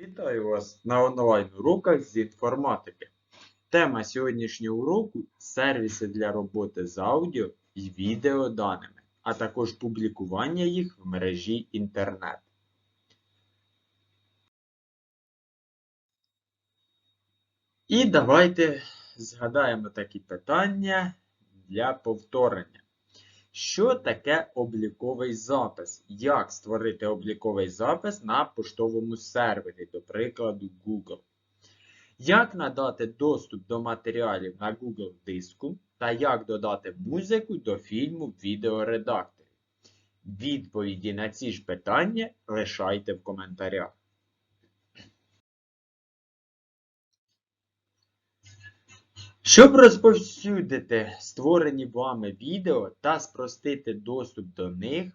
Вітаю вас на онлайн-уроках з інформатики. Тема сьогоднішнього уроку сервіси для роботи з аудіо і відеоданими, а також публікування їх в мережі інтернет. І давайте згадаємо такі питання для повторення. Що таке обліковий запис? Як створити обліковий запис на поштовому сервері, до прикладу, Google? Як надати доступ до матеріалів на Google диску та як додати музику до фільму в відеоредакторі? Відповіді на ці ж питання лишайте в коментарях. Щоб розповсюдити створені вами відео та спростити доступ до них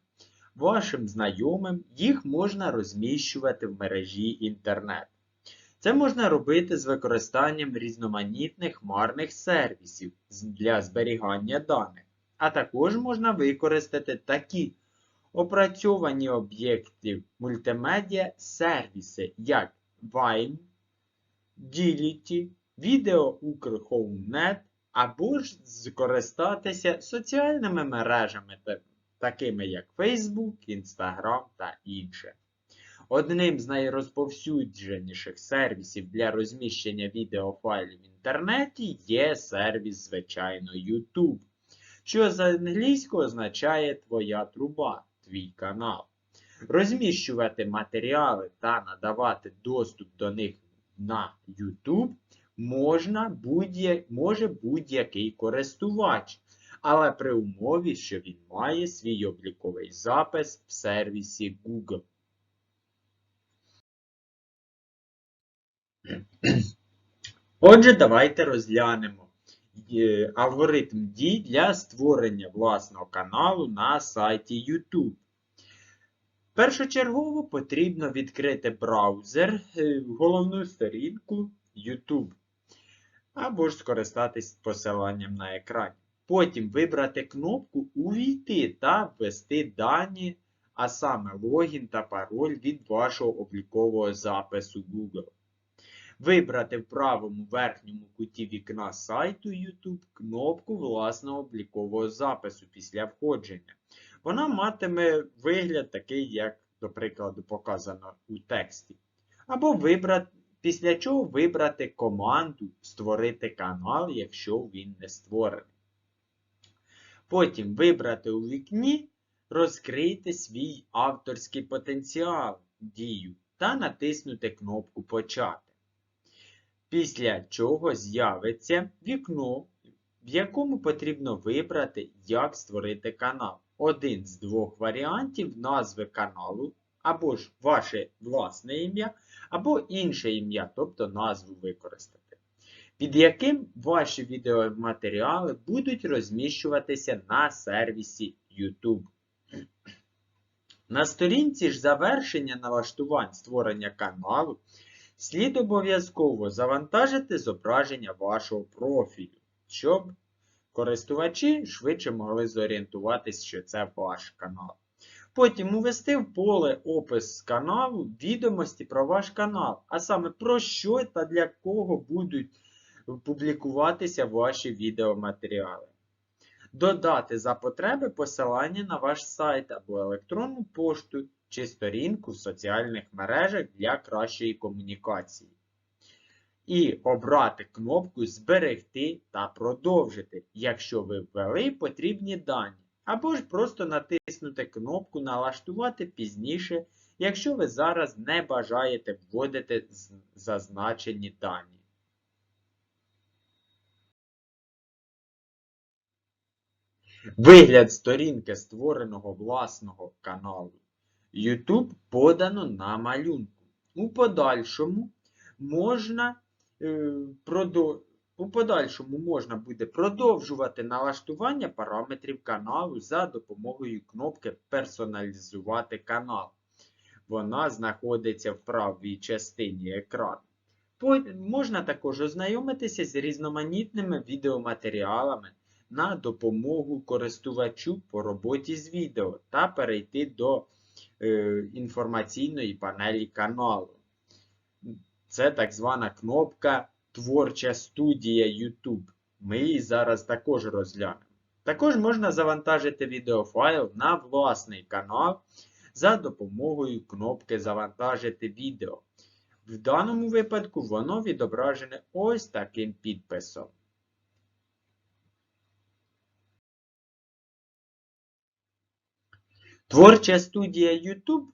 вашим знайомим, їх можна розміщувати в мережі інтернет. Це можна робити з використанням різноманітних хмарних сервісів для зберігання даних, а також можна використати такі опрацьовані об'єктів мультимедіа сервіси, як Vine, Dіліті, Відео або ж скористатися соціальними мережами, такими як Facebook, Instagram та інше. Одним з найрозповсюдженіших сервісів для розміщення відеофайлів в інтернеті є сервіс, звичайно, YouTube, що з англійського означає Твоя труба, твій канал. Розміщувати матеріали та надавати доступ до них на YouTube можна будь може будь-який користувач, але при умові, що він має свій обліковий запис в сервісі Google. Отже, давайте розглянемо е, алгоритм дій для створення власного каналу на сайті YouTube. Першочергово потрібно відкрити браузер, е, головну сторінку YouTube або ж скористатись посиланням на екрані. Потім вибрати кнопку Увійти та ввести дані, а саме логін та пароль від вашого облікового запису Google. Вибрати в правому верхньому куті вікна сайту YouTube кнопку власного облікового запису після входження. Вона матиме вигляд такий, як, до прикладу, показано у тексті. Або вибрати Після чого вибрати команду Створити канал, якщо він не створений. Потім вибрати у вікні Розкрити свій авторський потенціал дію та натиснути кнопку Почати. Після чого з'явиться вікно, в якому потрібно вибрати, як створити канал. Один з двох варіантів назви каналу або ж ваше власне ім'я, або інше ім'я, тобто назву використати, під яким ваші відеоматеріали будуть розміщуватися на сервісі YouTube. На сторінці ж завершення налаштувань створення каналу слід обов'язково завантажити зображення вашого профілю, щоб користувачі швидше могли зорієнтуватись, що це ваш канал. Потім увести в поле опис каналу відомості про ваш канал, а саме про що та для кого будуть публікуватися ваші відеоматеріали. Додати за потреби посилання на ваш сайт або електронну пошту чи сторінку в соціальних мережах для кращої комунікації. І обрати кнопку Зберегти та продовжити, якщо ви ввели потрібні дані. Або ж просто натиснути кнопку Налаштувати пізніше, якщо ви зараз не бажаєте вводити зазначені дані. Вигляд сторінки створеного власного каналу YouTube подано на малюнку. У подальшому можна е. У подальшому можна буде продовжувати налаштування параметрів каналу за допомогою кнопки Персоналізувати канал. Вона знаходиться в правій частині екрану. Можна також ознайомитися з різноманітними відеоматеріалами на допомогу користувачу по роботі з відео та перейти до е, інформаційної панелі каналу. це так звана кнопка Творча студія YouTube. Ми її зараз також розглянемо. Також можна завантажити відеофайл на власний канал за допомогою кнопки Завантажити відео. В даному випадку воно відображене ось таким підписом. Творча студія YouTube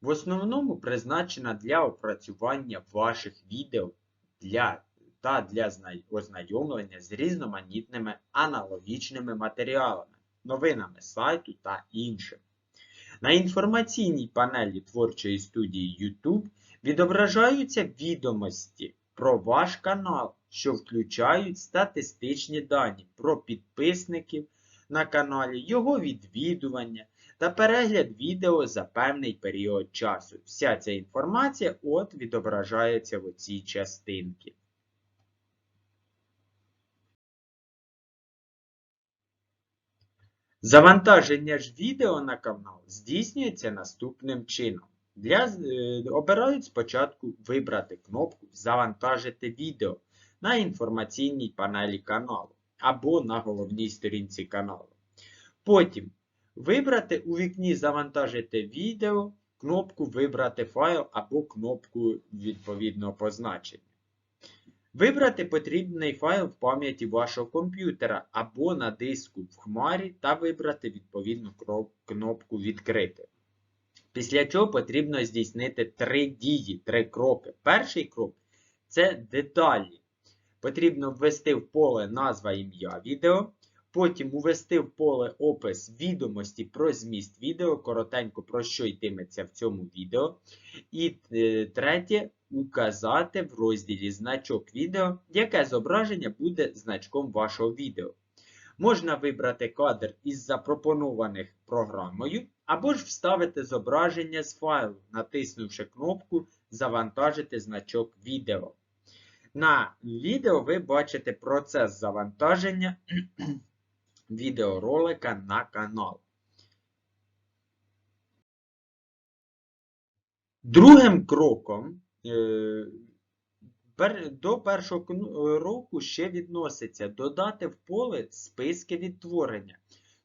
в основному призначена для опрацювання ваших відео для, та для ознайомлення з різноманітними аналогічними матеріалами, новинами сайту та іншим. На інформаційній панелі творчої студії YouTube відображаються відомості про ваш канал, що включають статистичні дані про підписників на каналі, його відвідування та перегляд відео за певний період часу. Вся ця інформація от відображається в цій частинці. Завантаження ж відео на канал здійснюється наступним чином. Для, е, обирають спочатку вибрати кнопку Завантажити відео на інформаційній панелі каналу або на головній сторінці каналу. Потім вибрати у вікні Завантажити відео кнопку Вибрати файл або кнопку відповідного позначення. Вибрати потрібний файл в пам'яті вашого комп'ютера або на диску в хмарі та вибрати відповідну кнопку Відкрити. Після чого потрібно здійснити три дії, три кроки. Перший крок це деталі. Потрібно ввести в поле назва ім'я відео, потім увести в поле опис відомості про зміст відео, коротенько про що йтиметься в цьому відео. І е, третє указати в розділі значок відео, яке зображення буде значком вашого відео. Можна вибрати кадр із запропонованих програмою, або ж вставити зображення з файлу, натиснувши кнопку Завантажити значок відео. На відео ви бачите процес завантаження відеоролика на канал. Другим кроком е, до першого року ще відноситься додати в поле списки відтворення.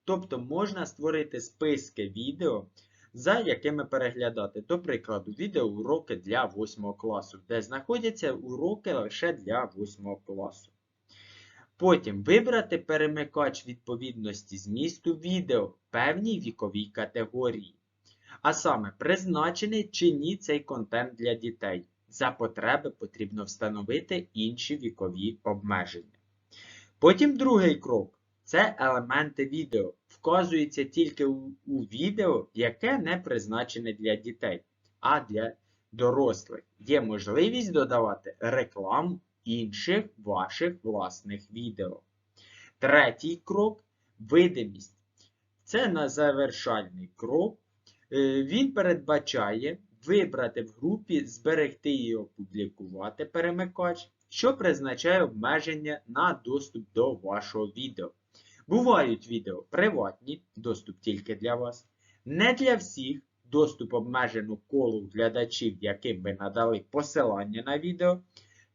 Тобто можна створити списки відео, за якими переглядати. До прикладу, відеоуроки для 8 класу, де знаходяться уроки лише для 8 класу. Потім вибрати перемикач відповідності змісту відео певній віковій категорії. А саме, призначений чи ні цей контент для дітей. За потреби потрібно встановити інші вікові обмеження. Потім другий крок це елементи відео. Вказується тільки у відео, яке не призначене для дітей, а для дорослих. Є можливість додавати рекламу інших ваших власних відео. Третій крок видимість. Це на завершальний крок. Е, Він передбачає вибрати в групі, зберегти і опублікувати перемикач, що призначає обмеження на доступ до вашого відео. Бувають відео приватні, доступ тільки для вас. Не для всіх доступ обмежено колу глядачів, яким ви надали посилання на відео.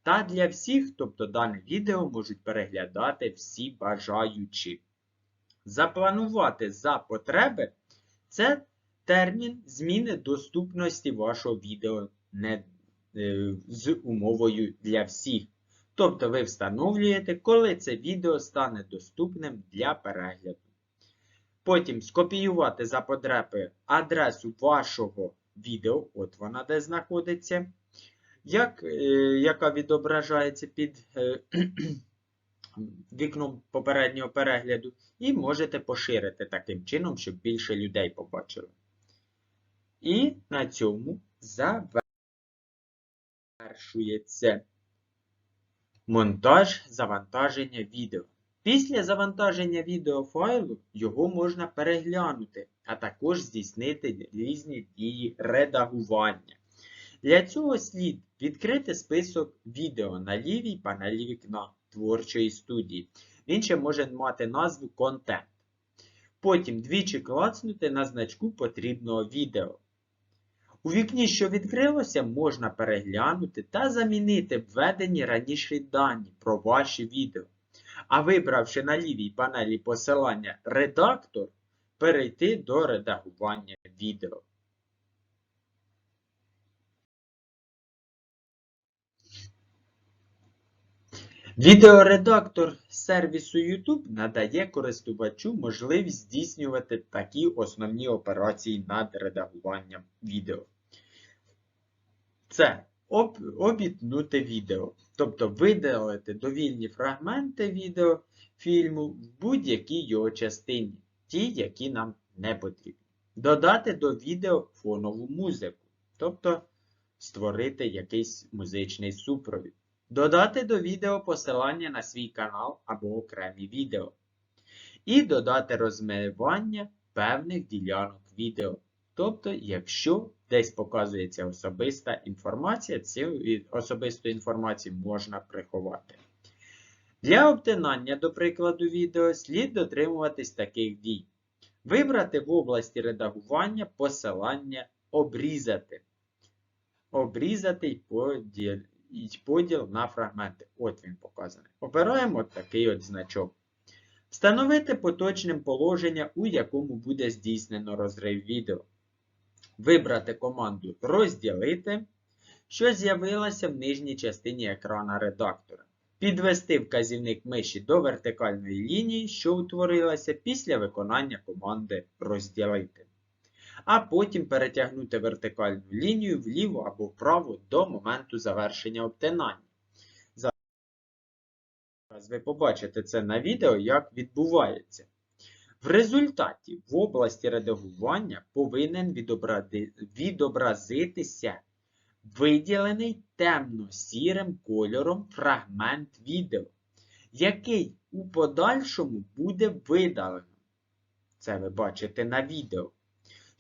Та для всіх, тобто дане відео можуть переглядати всі бажаючі. Запланувати за потреби це термін зміни доступності вашого відео не, е, з умовою для всіх. Тобто ви встановлюєте, коли це відео стане доступним для перегляду. Потім скопіювати за потреби адресу вашого відео, от вона де знаходиться, як, е, яка відображається під е, вікном попереднього перегляду, і можете поширити таким чином, щоб більше людей побачили. І на цьому завершується монтаж завантаження відео. Після завантаження відеофайлу його можна переглянути, а також здійснити різні дії редагування. Для цього слід відкрити список відео на лівій панелі вікна творчої студії. Він ще може мати назву Контент. Потім двічі клацнути на значку потрібного відео. У вікні, що відкрилося, можна переглянути та замінити введені раніше дані про ваші відео. А вибравши на лівій панелі посилання Редактор, перейти до редагування відео. Відеоредактор сервісу YouTube надає користувачу можливість здійснювати такі основні операції над редагуванням відео. Це об, обітнути відео, тобто видалити довільні фрагменти відео фільму в будь-якій його частині, ті, які нам не потрібні. Додати до відео фонову музику, тобто створити якийсь музичний супровід. Додати до відео посилання на свій канал або окремі відео. І додати розмивання певних ділянок відео. Тобто, якщо десь показується особиста інформація, цю особисту інформацію можна приховати. Для обтинання, до прикладу, відео слід дотримуватись таких дій. Вибрати в області редагування посилання Обрізати. Обрізати і поділ поділ на фрагменти. От він показаний. Обираємо от такий от значок. Встановити поточним положення, у якому буде здійснено розрив відео. Вибрати команду Розділити, що з'явилася в нижній частині екрана редактора. Підвести вказівник миші до вертикальної лінії, що утворилася після виконання команди Розділити а потім перетягнути вертикальну лінію вліво або вправо до моменту завершення обтинання. Зараз ви побачите це на відео, як відбувається. В результаті в області редагування повинен відобразитися виділений темно-сірим кольором фрагмент відео, який у подальшому буде видалено. Це ви бачите на відео.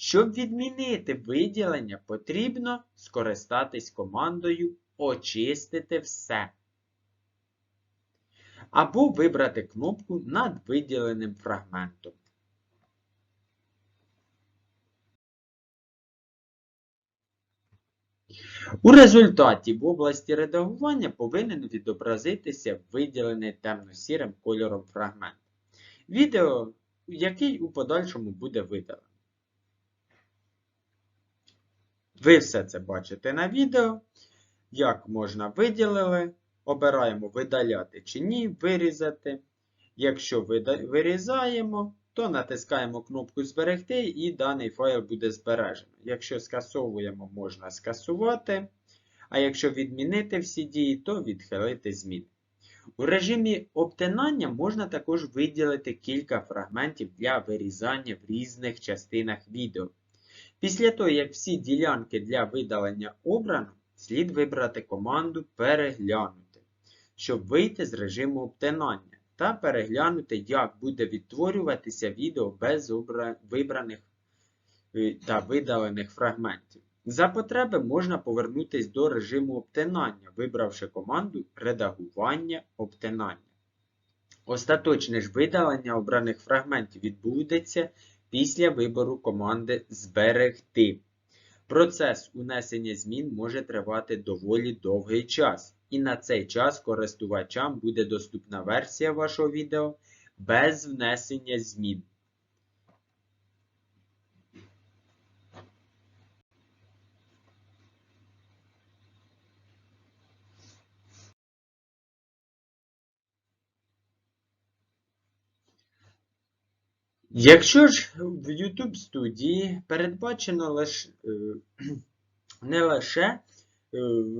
Щоб відмінити виділення, потрібно скористатись командою Очистити все. Або вибрати кнопку над виділеним фрагментом. У результаті в області редагування повинен відобразитися виділений темно-сірим кольором фрагмент. Відео, який у подальшому буде видалений. Ви все це бачите на відео. Як можна виділили. Обираємо видаляти чи ні, вирізати. Якщо вирізаємо, то натискаємо кнопку Зберегти і даний файл буде збережено. Якщо скасовуємо, можна скасувати. А якщо відмінити всі дії, то відхилити зміни. У режимі обтинання можна також виділити кілька фрагментів для вирізання в різних частинах відео. Після того, як всі ділянки для видалення обрано, слід вибрати команду Переглянути, щоб вийти з режиму обтинання та переглянути, як буде відтворюватися відео без вибраних е, та видалених фрагментів. За потреби можна повернутися до режиму обтинання, вибравши команду Редагування обтинання. Остаточне ж видалення обраних фрагментів відбудеться після вибору команди Зберегти. Процес унесення змін може тривати доволі довгий час, і на цей час користувачам буде доступна версія вашого відео без внесення змін. Якщо ж в YouTube студії передбачено лише, не лише е,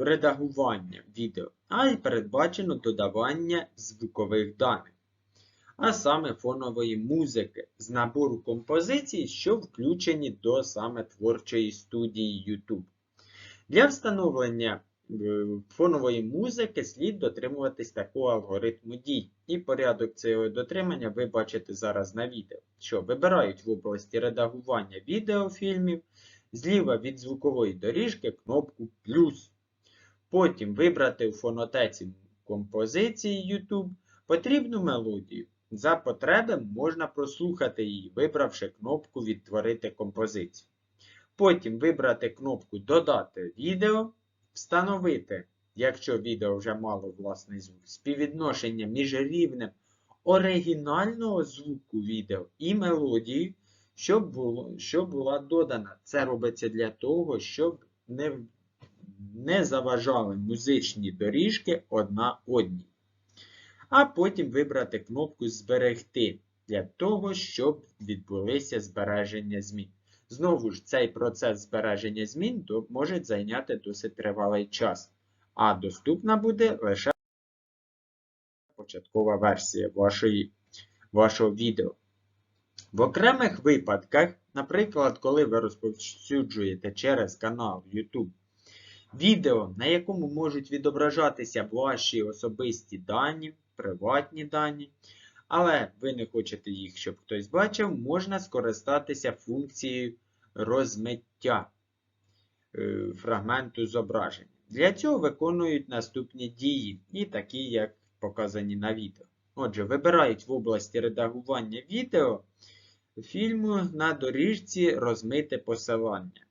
редагування відео, а й передбачено додавання звукових даних, а саме фонової музики з набору композицій, що включені до саме творчої студії YouTube. Для встановлення Е, фонової музики слід дотримуватись такого алгоритму дій. І порядок цього дотримання ви бачите зараз на відео, що вибирають в області редагування відеофільмів, зліва від звукової доріжки кнопку плюс. Потім вибрати у фонотеці композиції YouTube потрібну мелодію. За потреби можна прослухати її, вибравши кнопку Відтворити композицію. Потім вибрати кнопку Додати відео, встановити, якщо відео вже мало власний звук, співвідношення між рівнем оригінального звуку відео і мелодією, щоб, було, щоб була додана. Це робиться для того, щоб не, не заважали музичні доріжки одна одній. А потім вибрати кнопку Зберегти для того, щоб відбулися збереження змін. Знову ж, цей процес збереження змін може зайняти досить тривалий час, а доступна буде лише початкова версія вашої, вашого відео. В окремих випадках, наприклад, коли ви розповсюджуєте через канал YouTube відео, на якому можуть відображатися ваші особисті дані, приватні дані, але ви не хочете їх, щоб хтось бачив, можна скористатися функцією розмиття е, фрагменту зображення. Для цього виконують наступні дії, і такі, як показані на відео. Отже, вибирають в області редагування відео фільму на доріжці розмите посилання.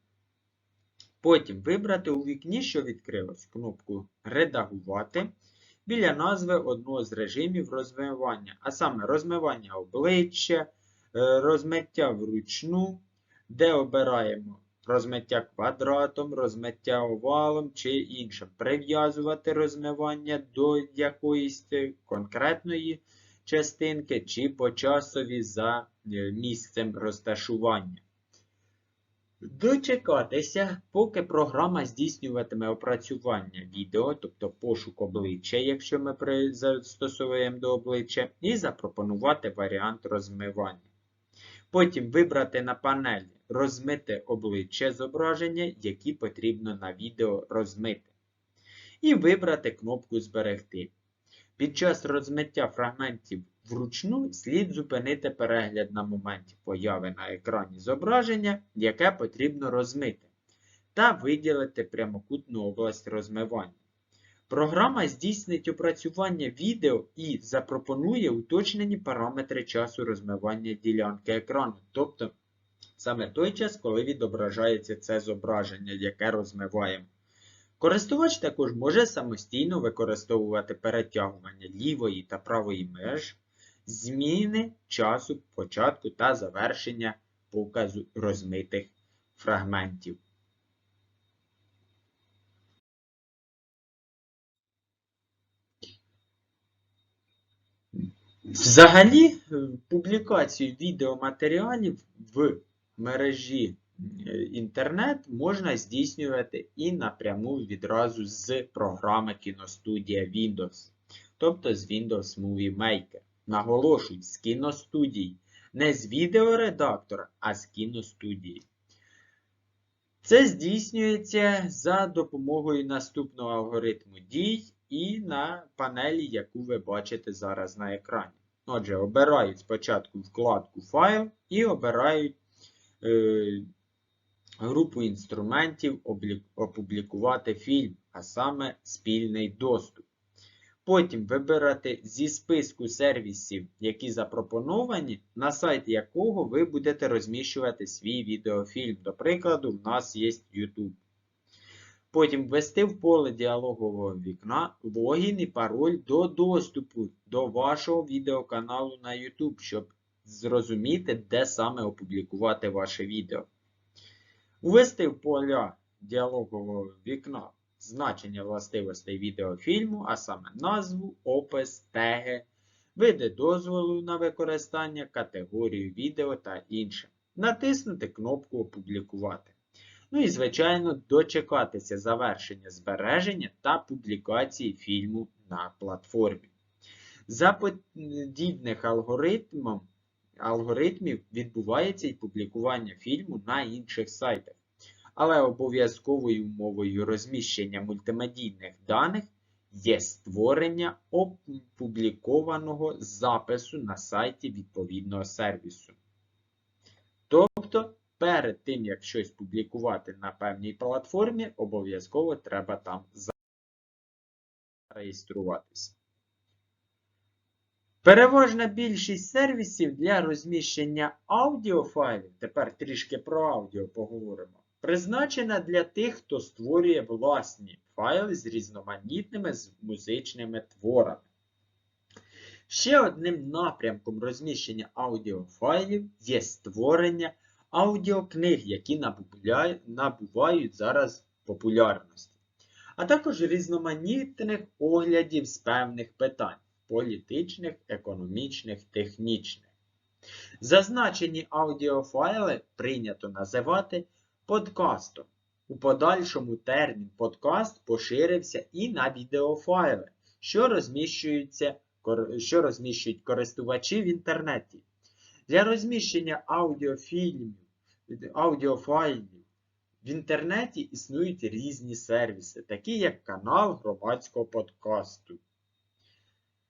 Потім вибрати у вікні, що відкрилось, кнопку Редагувати біля назви одного з режимів розмивання, а саме розмивання обличчя, е, розмиття вручну, де обираємо розмиття квадратом, розмиття овалом чи іншим. Прив'язувати розмивання до якоїсь конкретної частинки чи почасові за е, місцем розташування. Дочекатися, поки програма здійснюватиме опрацювання відео, тобто пошук обличчя, якщо ми застосовуємо до обличчя, і запропонувати варіант розмивання. Потім вибрати на панелі розмите обличчя зображення, які потрібно на відео розмити. І вибрати кнопку Зберегти. Під час розмиття фрагментів вручну слід зупинити перегляд на моменті появи на екрані зображення, яке потрібно розмити, та виділити прямокутну область розмивання. Програма здійснить опрацювання відео і запропонує уточнені параметри часу розмивання ділянки екрану, тобто саме той час, коли відображається це зображення, яке розмиваємо. Користувач також може самостійно використовувати перетягування лівої та правої меж, зміни часу початку та завершення показу розмитих фрагментів. Взагалі, е, публікацію відеоматеріалів в мережі е, інтернет можна здійснювати і напряму відразу з програми кіностудія Windows, тобто з Windows Movie Maker. Наголошую, з кіностудії. Не з відеоредактора, а з кіностудії. Це здійснюється за допомогою наступного алгоритму дій і на панелі, яку ви бачите зараз на екрані. Отже, обирають спочатку вкладку Файл і обирають е, групу інструментів опублікувати фільм, а саме спільний доступ. Потім вибирати зі списку сервісів, які запропоновані, на сайт якого ви будете розміщувати свій відеофільм. До прикладу, в нас є YouTube. Потім ввести в поле діалогового вікна логін і пароль до доступу до вашого відеоканалу на YouTube, щоб зрозуміти, де саме опублікувати ваше відео. Ввести в поля діалогового вікна значення властивостей відеофільму, а саме назву, опис, теги, види дозволу на використання, категорію відео та інше. Натиснути кнопку Опублікувати. Ну і, звичайно, дочекатися завершення збереження та публікації фільму на платформі. За подібних алгоритмів відбувається і публікування фільму на інших сайтах. Але обов'язковою умовою розміщення мультимедійних даних є створення опублікованого запису на сайті відповідного сервісу. Тобто, перед тим, як щось публікувати на певній платформі, обов'язково треба там зареєструватися. Переважна більшість сервісів для розміщення аудіофайлів, тепер трішки про аудіо поговоримо, призначена для тих, хто створює власні файли з різноманітними музичними творами. Ще одним напрямком розміщення аудіофайлів є створення аудіокниг, які набувають зараз популярності, а також різноманітних оглядів з певних питань політичних, економічних, технічних. Зазначені аудіофайли прийнято називати подкастом. У подальшому термін подкаст поширився і на відеофайли, що розміщуються що розміщують користувачі в інтернеті. Для розміщення аудіофільмів, аудіофайлів в інтернеті існують різні сервіси, такі як канал громадського подкасту.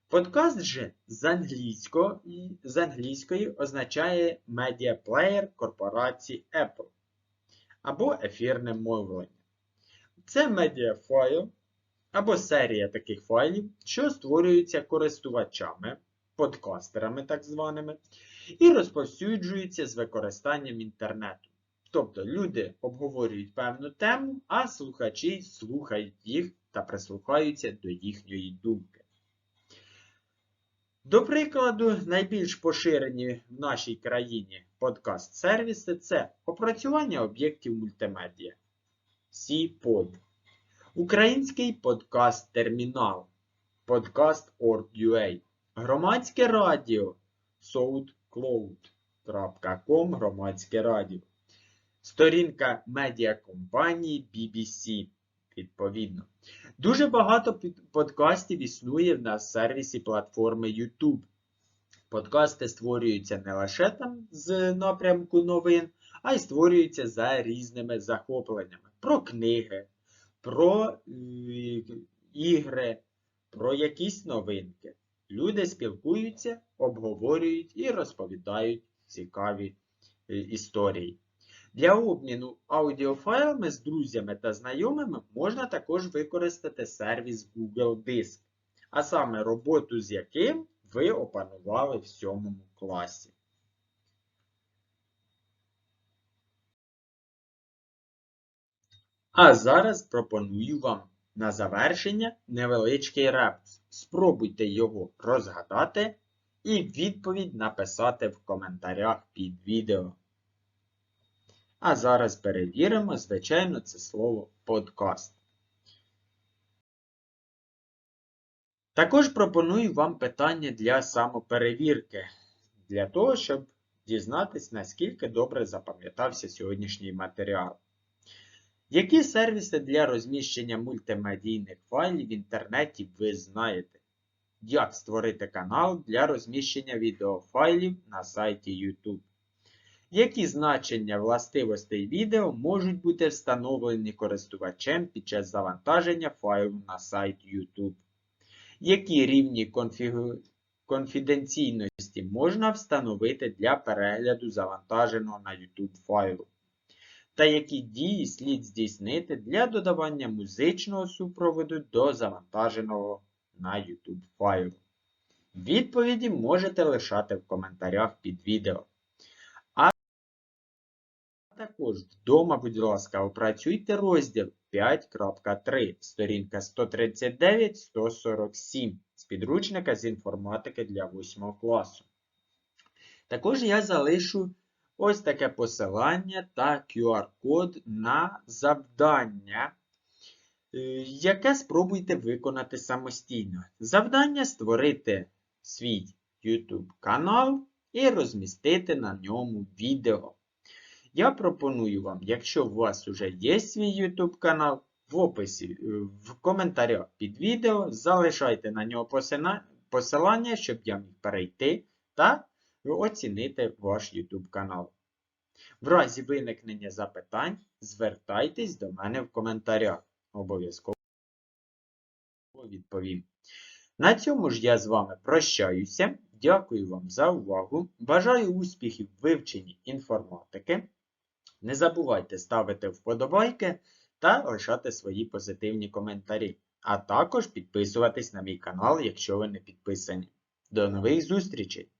Подкаст же з англійської, з англійської означає медіаплеєр корпорації Apple або ефірне мовлення. Це медіафайл або серія таких файлів, що створюються користувачами, подкастерами так званими, і розповсюджуються з використанням інтернету. Тобто люди обговорюють певну тему, а слухачі слухають їх та прислухаються до їхньої думки. До прикладу, найбільш поширені в нашій країні подкаст-сервіси це опрацювання об'єктів мультимедіа, CPOD, Український подкаст-термінал, Podcast.org.ua, Громадське радіо, soundcloud.com Громадське радіо, Сторінка медіакомпанії BBC. Відповідно. Дуже багато подкастів існує на сервісі платформи YouTube. Подкасти створюються не лише там з напрямку новин, а й створюються за різними захопленнями. Про книги, про е, ігри, про якісь новинки. Люди спілкуються, обговорюють і розповідають цікаві е, історії. Для обміну аудіофайлами з друзями та знайомими можна також використати сервіс Google Диск, а саме роботу з яким ви опанували в 7 класі. А зараз пропоную вам на завершення невеличкий репус. Спробуйте його розгадати і відповідь написати в коментарях під відео. А зараз перевіримо, звичайно, це слово подкаст. Також пропоную вам питання для самоперевірки, для того, щоб дізнатись, наскільки добре запам'ятався сьогоднішній матеріал. Які сервіси для розміщення мультимедійних файлів в інтернеті ви знаєте? Як створити канал для розміщення відеофайлів на сайті YouTube? Які значення властивостей відео можуть бути встановлені користувачем під час завантаження файлу на сайт YouTube? Які рівні конфігу... конфіденційності можна встановити для перегляду завантаженого на YouTube файлу? Та які дії слід здійснити для додавання музичного супроводу до завантаженого на YouTube файлу? Відповіді можете лишати в коментарях під відео. Також вдома, будь ласка, опрацюйте розділ 5.3, сторінка 139-147 з підручника з інформатики для 8 класу. Також я залишу ось таке посилання та QR-код на завдання, е, яке спробуйте виконати самостійно. Завдання створити свій YouTube канал і розмістити на ньому відео. Я пропоную вам, якщо у вас вже є свій YouTube канал, в описі, е, в коментарях під відео залишайте на нього посилання, щоб я міг перейти та оцінити ваш YouTube канал. В разі виникнення запитань звертайтесь до мене в коментарях. Обов'язково відповім. На цьому ж я з вами прощаюся. Дякую вам за увагу. Бажаю успіхів в вивченні інформатики. Не забувайте ставити вподобайки та лишати свої позитивні коментарі. А також підписуватись на мій канал, якщо ви не підписані. До нових зустрічей!